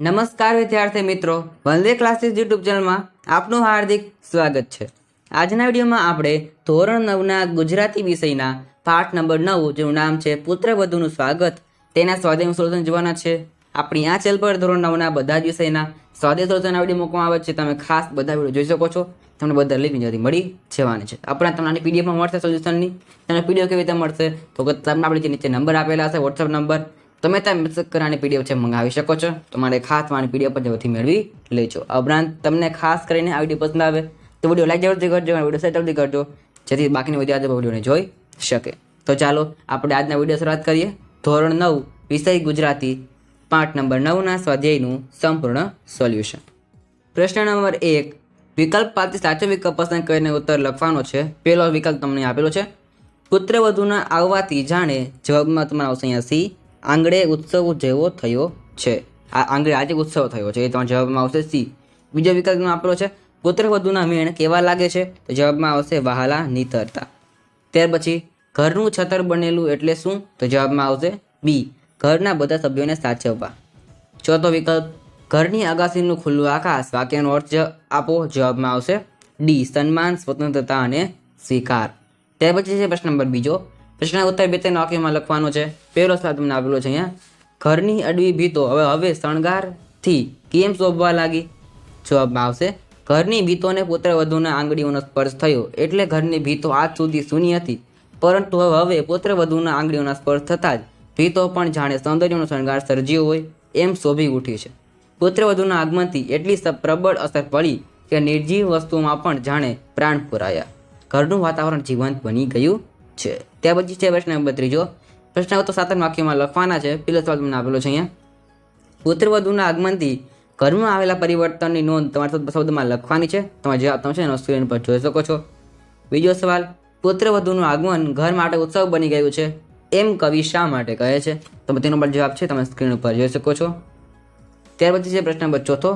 નમસ્કાર વિદ્યાર્થી મિત્રો. વંદે ક્લાસીસ યુટ્યુબ ચેનલમાં આપનું હાર્દિક સ્વાગત છે. આજના વિડીયોમાં આપણે ધોરણ નવના ગુજરાતી વિષયના પાઠ નંબર નવ, જેનું નામ છે પુત્રવધુનું સ્વાગત. તેના સ્વાધ્યાય સોલ્યુશન જોવાના છે. આપણી આ ચેનલ પર ધોરણ નવના બધા જ વિષયના સ્વાધ્યાય સોલ્યુશનના વીડિયો મૂકવામાં આવે છે. તમે ખાસ બધા વીડિયો જોઈ શકો છો. તમને બધા લિંક જલ્દી મળી જવાની છે. આપણા તમને પીડીએફમાં મળશે સોલ્યુશનની તમને પીડીએફ કેવી રીતે મળશે? તો તમને આપણે જે નીચે નંબર આપેલા હશે વોટ્સઅપ નંબર તમે ત્યાં મેસેજ કરીને પીડીએફ છે, મંગાવી શકો છો. તમારે ખાસ મારી પીડીએફ પર જરૂરથી મેળવી લેજો. આ ઉપરાંત તમને ખાસ કરીને આ વીડિયો પસંદ આવે તો વીડિયો લાઈક જરૂરથી કરજો અને વીડિયો શેર જરૂરથી કરજો. જેથી બાકીની વિદ્યાર્થીઓ વિડીયોને જોઈ શકે. તો ચાલો, આપણે આજના વીડિયો શરૂઆત કરીએ. ધોરણ નવ, વિષય ગુજરાતી, પાઠ નંબર નવના સ્વાધ્યાયનું સંપૂર્ણ સોલ્યુશન. પ્રશ્ન નંબર એક, વિકલ્પ પાસેથી સાચો વિકલ્પ પસંદ કરીને ઉત્તર લખવાનો છે. પહેલો વિકલ્પ તમને આપેલો છે. પુત્રવધુના આવવાથી જાણે જવાબમાં તમારો આવશે અહીંયા સી આંગળે ઉત્સવ જેવો થયો છે. આ આંગળે આજે ઉત્સવ થયો છે. એ તમારા જવાબમાં આવશે સી. બીજો વિકલ્પ આપેલો છે. પુત્રવધુના મેણ કેવા લાગે છે? તો જવાબમાં આવશે વહાલા નીતરતા. ત્યાર પછી ઘરનું છતર બનેલું એટલે શું? તો જવાબમાં આવશે બી. ઘરના બધા સભ્યોને સાચવવા. ચોથો વિકલ્પ. ઘરની અગાસીનું ખુલ્લું આકાશ. વાક્યનો અર્થ આપો. જવાબમાં આવશે ડી. સન્માન, સ્વતંત્રતા અને સ્વીકાર. ત્યાર પછી છે પ્રશ્ન નંબર બીજો. પ્રશ્ન ઉત્તર બે ત્રણ વાક્યમાં લખવાનો છે. પહેલો સવાલ તમને આપેલો છે અહીંયા. ઘરની અડવી ભીતો હવે હવે શણગારથી કેમ શોભવા લાગી? જવાબમાં આવશે. ઘરની ભીતોને પુત્રવધુના આંગળીઓનો સ્પર્શ થયો. એટલે ઘરની ભીતો આજ સુધી સૂની હતી. પરંતુ હવે હવે પુત્રવધુના આંગળીઓના સ્પર્શ થતાં જ ભીતો પણ જાણે સૌંદર્યનો શણગાર સર્જ્યો હોય એમ શોભી ઉઠી છે. પુત્રવધુના આગમનથી એટલી પ્રબળ અસર પડી કે નિર્જીવ વસ્તુમાં પણ જાણે પ્રાણ પુરાયા. ઘરનું વાતાવરણ જીવંત બની ગયું. છે. ત્યાર પછી છે પ્રશ્ન નંબર ત્રીજો. પ્રશ્ન તો સાતન વાક્યમાં લખવાના છે. પેલો સવાલ તમને આપેલો છે અહીંયા. પુત્રવધુના આગમનથી ઘરમાં આવેલા પરિવર્તનની નોંધ તમારે શબ્દ- શબ્દમાં લખવાની છે. તમારે જવાબ તમે છે એનો સ્ક્રીન પર જોઈ શકો છો. બીજો સવાલ, પુત્રવધુનું આગમન ઘર માટે ઉત્સવ બની ગયું છે. એમ કવિ શા માટે કહે છે? તમે તેનો પણ જવાબ છે, તમે સ્ક્રીન ઉપર જોઈ શકો છો. ત્યાર પછી છે પ્રશ્ન નંબર ચોથો.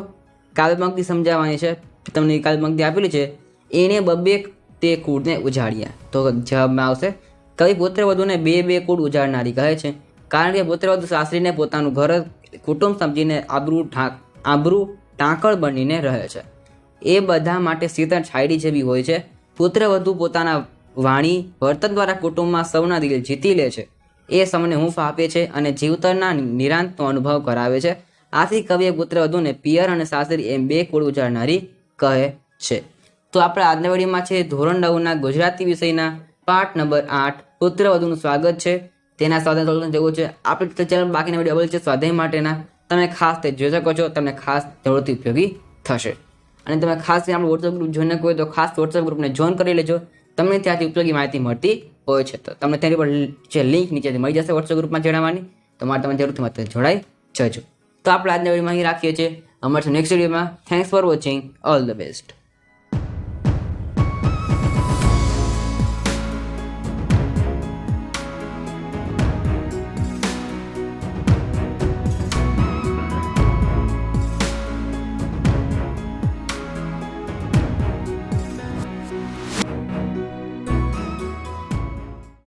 કાવ્યપંક્તિ સમજાવવાની છે. તમને કાવ્યપંક્તિ આપેલી છે. એણે બબે તે કુળને ઉજાડ્યા તો જવાબમાં આવશે, કવિ પુત્રવધુને બે બે કુળ ઉજાડનારી કહે છે, કારણ કે પુત્રવધુ સાસરીને પોતાનું ઘર કુટુંબ સમજીને આબરૂ ઢાંક આબરૂ ટાંકળ બનીને રહે છે. એ બધા માટે શીતળ છાયડી જેવી હોય છે. પુત્રવધુ પોતાના વાણી, વર્તન દ્વારા કુટુંબમાં સૌના દિલ જીતી લે છે. એ સૌને હૂંફ આપે છે અને જીવતરના નિરાંતનો અનુભવ કરાવે છે. આથી કવિએ પુત્રવધુને પિયર અને સાસરી એમ બે કુળ ઉજાડનારી કહે છે. તો આપણે આજના વિડીયોમાં છે ધોરણ નવના ગુજરાતી વિષયના પાઠ નંબર આઠ. પુત્રવધુનું સ્વાગત છે. તેના સ્વાધ્યાય જેવું છે. આપણી ચેનલ બાકીના વીડિયો અવેલ છે સ્વાધ્યાય માટેના. તમે ખાસ તે જોઈ શકો છો. તમને ખાસ જરૂરથી ઉપયોગી થશે. અને તમે ખાસ આપણે વોટ્સઅપ ગ્રુપ જોઈને કહો તો ખાસ વોટ્સઅપ ગ્રુપને જોઈન કરી લેજો. તમને ત્યાંથી ઉપયોગી માહિતી મળતી હોય છે. તો તમને તેની પર જે લિંક નીચેથી મળી જશે વોટ્સઅપ ગ્રુપમાં તો તમારે તમે જરૂરથી માત્ર જોડાઈ જજો. તો આપણે આજના વિડીયોમાં અહીં રાખીએ છીએ. અમારે નેક્સ્ટ વિડીયોમાં. Thanks for watching all the best